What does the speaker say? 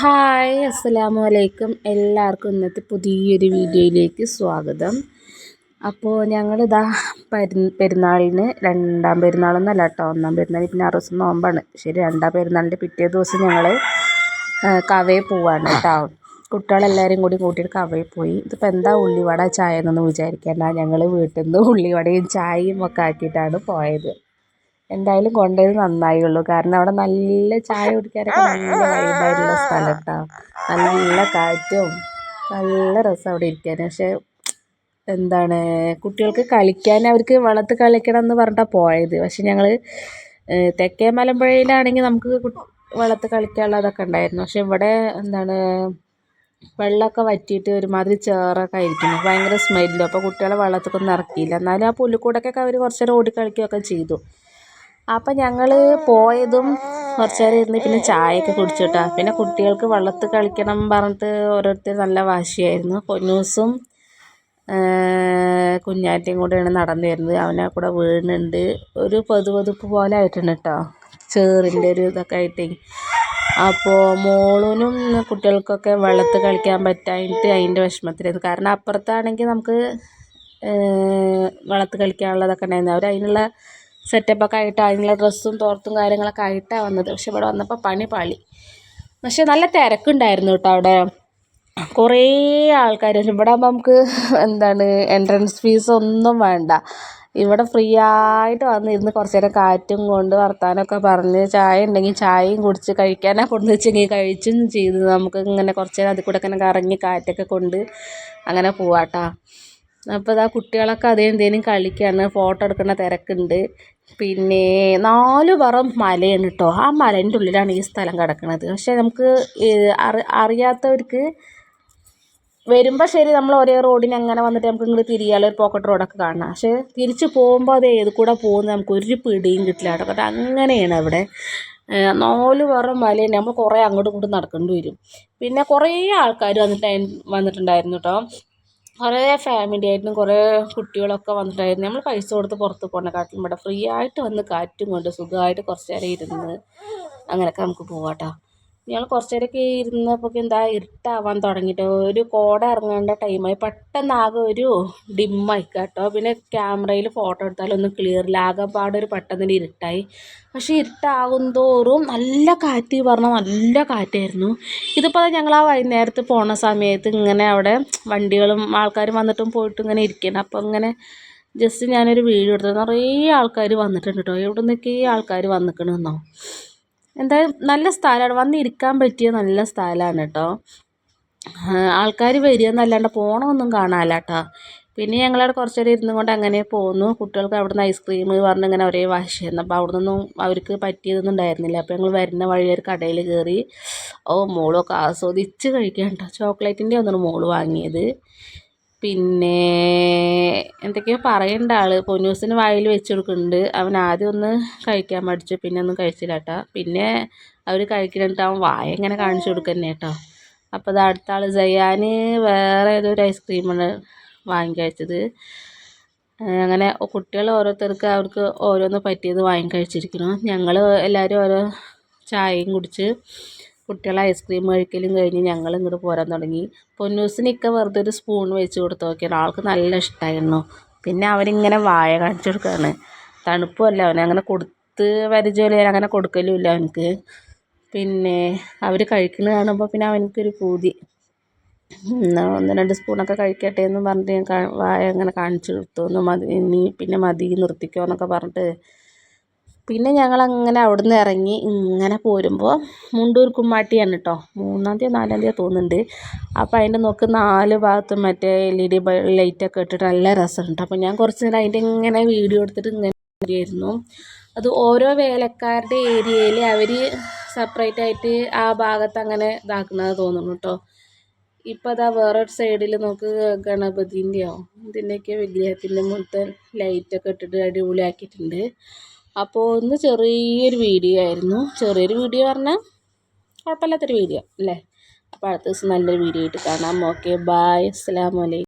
Hi അസ്സലാമു അലൈക്കും എല്ലാവർക്കും ഇന്നത്തെ പുതിയൊരു വീഡിയോയിലേക്ക് സ്വാഗതം. അപ്പോൾ ഞങ്ങളിതാ പെരു പെരുന്നാളിന് രണ്ടാം പെരുന്നാളൊന്നല്ല കേട്ടോ ഒന്നാം പെരുന്നാൾ പിന്നെ ആറ് ദിവസം നോമ്പാണ്. ശരി രണ്ടാം പെരുന്നാളിന്റെ പിറ്റേ ദിവസം ഞങ്ങൾ കവയെ പോവാണ് കേട്ടോ കുട്ടികളെല്ലാവരും കൂടി കൂട്ടിയിട്ട് കവയിൽ പോയി. ഇതിപ്പോൾ എന്താ ഉള്ളിവട ചായ എന്നൊന്നും വിചാരിക്കേണ്ട. ഞങ്ങൾ വീട്ടിൽ നിന്ന് ഉള്ളിവടയും ചായയും ഒക്കെ ആക്കിയിട്ടാണ് പോയത്. എന്തായാലും കൊണ്ടുപോയത് നന്നായുള്ളൂ കാരണം അവിടെ നല്ല ചായ കുടിക്കാനൊക്കെ നല്ല വൈബായിട്ടുള്ള സ്ഥലം കേട്ടോ നല്ല കാറ്റും നല്ല രസം അവിടെ ഇരിക്കാൻ പക്ഷേ എന്താണ് കുട്ടികൾക്ക് കളിക്കാൻ അവർക്ക് വെള്ളത്തിൽ കളിക്കണം എന്ന് പറഞ്ഞിട്ടാണ് പോയത്. പക്ഷെ ഞങ്ങൾ തെക്കേ മലമ്പുഴയിലാണെങ്കിൽ നമുക്ക് വെള്ളത്തിൽ കളിക്കാനുള്ളതൊക്കെ ഉണ്ടായിരുന്നു. പക്ഷെ ഇവിടെ എന്താണ് വെള്ളമൊക്കെ വറ്റിയിട്ട് ഒരുമാതിരി ചേറൊക്കെ ആയിരിക്കുന്നു. ഭയങ്കര സ്മെല്ലും. അപ്പോൾ കുട്ടികളെ വെള്ളത്തിലൊന്നും ഇറക്കിയില്ല. എന്നാലും ആ പുല്ലുകൂടൊക്കെ അവർ കുറച്ച് നേരം ഓടി കളിക്കുകയൊക്കെ ചെയ്തു. അപ്പം ഞങ്ങൾ പോയതും കുറച്ച് നേരം ഇരുന്ന് പിന്നെ ചായയൊക്കെ കുടിച്ചു കേട്ടോ പിന്നെ കുട്ടികൾക്ക് വള്ളത്ത് കളിക്കണം പറഞ്ഞിട്ട് ഓരോരുത്തർ നല്ല വാശിയായിരുന്നു. പൊന്നൂസും കുഞ്ഞാറ്റയും കൂടെയാണ് നടന്നു വരുന്നത്. അവനെ കൂടെ വീണുണ്ട്. ഒരു പൊതുപൊതുപ്പ് പോലെ ആയിട്ടുണ്ട് കേട്ടോ ചേറിന്റെ ഒരു ഇതൊക്കെ ആയിട്ടേ. അപ്പോൾ മോളിനും കുട്ടികൾക്കൊക്കെ വെള്ളത്ത് കളിക്കാൻ പറ്റായിട്ട് അതിന്റെ വിഷമത്തിലായിരുന്നു. കാരണം അപ്പുറത്താണെങ്കിൽ നമുക്ക് വെള്ളത്ത് കളിക്കാനുള്ളതൊക്കെ ഉണ്ടായിരുന്നു. അവർ അതിനുള്ള സെറ്റപ്പൊക്കെ ആയിട്ട് അതിനുള്ള ഡ്രസ്സും തോർത്തും കാര്യങ്ങളൊക്കെ ആയിട്ടാണ് വന്നത്. പക്ഷെ ഇവിടെ വന്നപ്പോൾ പണി പാളി. പക്ഷെ നല്ല തിരക്കുണ്ടായിരുന്നു കേട്ടോ അവിടെ. കുറേ ആൾക്കാർ ഇവിടെ ആകുമ്പോൾ നമുക്ക് എന്താണ് എൻട്രൻസ് ഫീസ് ഒന്നും വേണ്ട. ഇവിടെ ഫ്രീ ആയിട്ട് വന്നിരുന്ന് കുറച്ച് നേരം കാറ്റും കൊണ്ട് വർത്താനമൊക്കെ പറഞ്ഞ് ചായ ഉണ്ടെങ്കിൽ ചായയും കുടിച്ച് കഴിക്കാനാണ് കൊണ്ടു വെച്ചെങ്കിൽ കഴിച്ചും ചെയ്ത്. നമുക്ക് ഇങ്ങനെ കുറച്ച് നേരം അതിൽ കൂടെ ഇങ്ങനെ കറങ്ങി കാറ്റൊക്കെ കൊണ്ട് അങ്ങനെ പോവാട്ടോ അപ്പോൾ ഇതാ കുട്ടികളൊക്കെ അതേ എന്തേലും കളിക്കുകയാണ് ഫോട്ടോ എടുക്കുന്ന തിരക്കുണ്ട്. പിന്നെ നാല് പറം മലയാണ് കേട്ടോ ആ മലേന്റെ ഉള്ളിലാണ് ഈ സ്ഥലം കിടക്കുന്നത് പക്ഷേ നമുക്ക് അറി അറിയാത്തവർക്ക് വരുമ്പോൾ ശരി നമ്മൾ ഒരേ റോഡിന് അങ്ങനെ വന്നിട്ട് നമുക്ക് ഇങ്ങോട്ട് തിരിയാലോ ഒരു പോക്കറ്റ് റോഡൊക്കെ കാണാം പക്ഷേ തിരിച്ച് പോകുമ്പോൾ അത് ഏത് കൂടെ പോകുന്നത് നമുക്ക് ഒരു പിടിയും കിട്ടില്ല കേട്ടോ. അങ്ങനെയാണ് അവിടെ. നാല് പുറം മലയുണ്ട് നമ്മൾ കുറേ അങ്ങോട്ടും ഇങ്ങോട്ടും നടക്കേണ്ടി വരും. പിന്നെ കുറേ ആൾക്കാർ വന്നിട്ട് വന്നിട്ടുണ്ടായിരുന്നു കേട്ടോ കുറേ ഫാമിലി ആയിട്ടും കുറേ കുട്ടികളൊക്കെ വന്നിട്ടായിരുന്നു. നമ്മൾ പൈസ കൊടുത്ത് പുറത്ത് പോകണേക്കാട്ടിലും ഇവിടെ ഫ്രീ ആയിട്ട് വന്ന് കാറ്റും കൊണ്ട് സുഖമായിട്ട് കുറച്ച് നേരം ഇരുന്ന് അങ്ങനെയൊക്കെ നമുക്ക് പോവാം കേട്ടോ ഞങ്ങൾ കുറച്ച് നേരമൊക്കെ ഇരുന്നപ്പോൾ എന്താ ഇരുട്ടാവാൻ തുടങ്ങിയിട്ട് ഒരു കോട ഇറങ്ങേണ്ട ടൈമായി പെട്ടെന്ന് ആകെ ഒരു ഡിമ്മായി കേട്ടോ. പിന്നെ ക്യാമറയിൽ ഫോട്ടോ എടുത്താലൊന്നും ക്ലിയറില്ല ആകെപ്പാടെ ഒരു പെട്ടെന്ന് ഇരുട്ടായി. പക്ഷേ ഇരുട്ടാകും തോറും നല്ല കാറ്റ് പറഞ്ഞാൽ നല്ല കാറ്റായിരുന്നു. ഇതിപ്പോൾ ഞങ്ങൾ ആ വൈകുന്നേരത്ത് പോണ സമയത്ത് ഇങ്ങനെ അവിടെ വണ്ടികളും ആൾക്കാരും വന്നിട്ടും പോയിട്ടും ഇങ്ങനെ ഇരിക്കണം. അപ്പോൾ ഇങ്ങനെ ജസ്റ്റ് ഞാനൊരു വീഡിയോ എടുത്തത് നിറയെ ആൾക്കാർ വന്നിട്ടുണ്ട് കേട്ടോ. എവിടെ നിന്നൊക്കെ ആൾക്കാർ വന്നിക്കണമെന്നോ എന്തായാലും നല്ല സ്ഥലമാണ്. വന്നിരിക്കാൻ പറ്റിയ നല്ല സ്ഥലമാണ് കേട്ടോ. ആൾക്കാർ വരിക എന്നല്ലാണ്ട് പോകണമൊന്നും കാണാനില്ല കേട്ടോ. പിന്നെ ഞങ്ങളവിടെ കുറച്ച് നേരം ഇരുന്നു കൊണ്ട് അങ്ങനെ പോന്നു. കുട്ടികൾക്ക് അവിടെ നിന്ന് ഐസ്ക്രീം പറഞ്ഞ് ഇങ്ങനെ ഒരേ വാശിയായിരുന്നു അപ്പോൾ അവിടെ നിന്നും അവർക്ക് പറ്റിയതൊന്നും ഉണ്ടായിരുന്നില്ല. അപ്പോൾ ഞങ്ങൾ വരുന്ന വഴി ഒരു കടയിൽ കയറി ഓ മോളൊക്കെ ആസ്വദിച്ച് കഴിക്കാൻ കേട്ടോ ചോക്ലേറ്റിന്റെ ഒന്നാണ് മോൾ വാങ്ങിയത്. പിന്നെ എന്തൊക്കെയോ പറയേണ്ട ആൾ. പൊന്നൂസിന് വായിൽ വെച്ച് കൊടുക്കുന്നുണ്ട്. അവൻ ആദ്യം ഒന്ന് കഴിക്കാൻ പഠിച്ചു പിന്നെ ഒന്നും കഴിച്ചില്ല കേട്ടോ പിന്നെ അവർ കഴിക്കണിട്ട് അവൻ വായ ഇങ്ങനെ കാണിച്ചു കൊടുക്കുന്നേ കേട്ടോ അപ്പോൾ അത് അടുത്ത ആൾ ജയാൻ വേറെ ഏതൊരു ഐസ്ക്രീമാണ് വാങ്ങി കഴിച്ചത്. അങ്ങനെ കുട്ടികൾ ഓരോരുത്തർക്ക് അവർക്ക് ഓരോന്ന് പറ്റിയത് വാങ്ങി കഴിച്ചിരിക്കുന്നു. ഞങ്ങൾ എല്ലാവരും ഓരോ ചായയും കുടിച്ച് കുട്ടികൾ ഐസ്ക്രീം കഴിക്കലും കഴിഞ്ഞ് ഞങ്ങൾ ഇങ്ങോട്ട് പോരാൻ തുടങ്ങി. പൊന്നൂസിനൊക്കെ വെറുതെ ഒരു സ്പൂൺ വെച്ച് കൊടുത്ത്. നോക്കിയാണ് ആൾക്ക് നല്ല ഇഷ്ടമായിരുന്നു പിന്നെ അവരിങ്ങനെ വായ കാണിച്ചു കൊടുക്കുകയാണ് തണുപ്പല്ല അങ്ങനെ കൊടുത്ത് പരിചയമില്ല ഞാൻ അങ്ങനെ കൊടുക്കലുമില്ല അവനക്ക്. പിന്നെ അവർ കഴിക്കുന്നത് കാണുമ്പോൾ പിന്നെ അവനക്കൊരു പൂതി. എന്നാൽ ഒന്ന് രണ്ട് സ്പൂണൊക്കെ കഴിക്കട്ടെ എന്ന് പറഞ്ഞിട്ട് ഞാൻ വായ അങ്ങനെ കാണിച്ചു കൊടുത്തു. ഒന്ന് മതി ഇനി പിന്നെ മതി നിർത്തിക്കോ എന്നൊക്കെ പറഞ്ഞിട്ട് പിന്നെ ഞങ്ങളങ്ങനെ അവിടെ നിന്ന് ഇറങ്ങി ഇങ്ങനെ പോരുമ്പോൾ മുണ്ടൂർ കുമ്മാട്ടിയാണ് കേട്ടോ മൂന്നാം തീയതി നാലാം തീയതി തോന്നുന്നുണ്ട്. അപ്പോൾ അതിന്റെ നോക്ക് നാല് ഭാഗത്തും മറ്റേ എൽ ഇ ഡി ലൈറ്റൊക്കെ ഇട്ടിട്ട് നല്ല രസമുണ്ട്. അപ്പോൾ ഞാൻ കുറച്ച് നേരം അതിന്റെ ഇങ്ങനെ വീഡിയോ എടുത്തിട്ട് ഇങ്ങനെ ആയിരുന്നു അത് ഓരോ വേലക്കാരുടെ ഏരിയയിൽ അവർ സെപ്പറേറ്റ് ആയിട്ട് ആ ഭാഗത്ത് അങ്ങനെ ഇതാക്കുന്നത് തോന്നുന്നു കേട്ടോ ഇപ്പോൾ അതാ വേറൊരു സൈഡിൽ നോക്ക് ഗണപതിന്റെയോ ഇതിന്റെയൊക്കെ വിഗ്രഹത്തിന്റെ മുഴുത്ത ലൈറ്റൊക്കെ ഇട്ടിട്ട് അടിപൊളിയാക്കിയിട്ടുണ്ട്. അപ്പോൾ ഒന്ന് ചെറിയൊരു വീഡിയോ ആയിരുന്നു. ചെറിയൊരു വീഡിയോ പറഞ്ഞാൽ കുഴപ്പമില്ലാത്തൊരു വീഡിയോ അല്ലേ? അപ്പോൾ അടുത്ത ദിവസം നല്ലൊരു വീഡിയോ ആയിട്ട് കാണാം. ഓക്കെ ബായ് അസ്സാം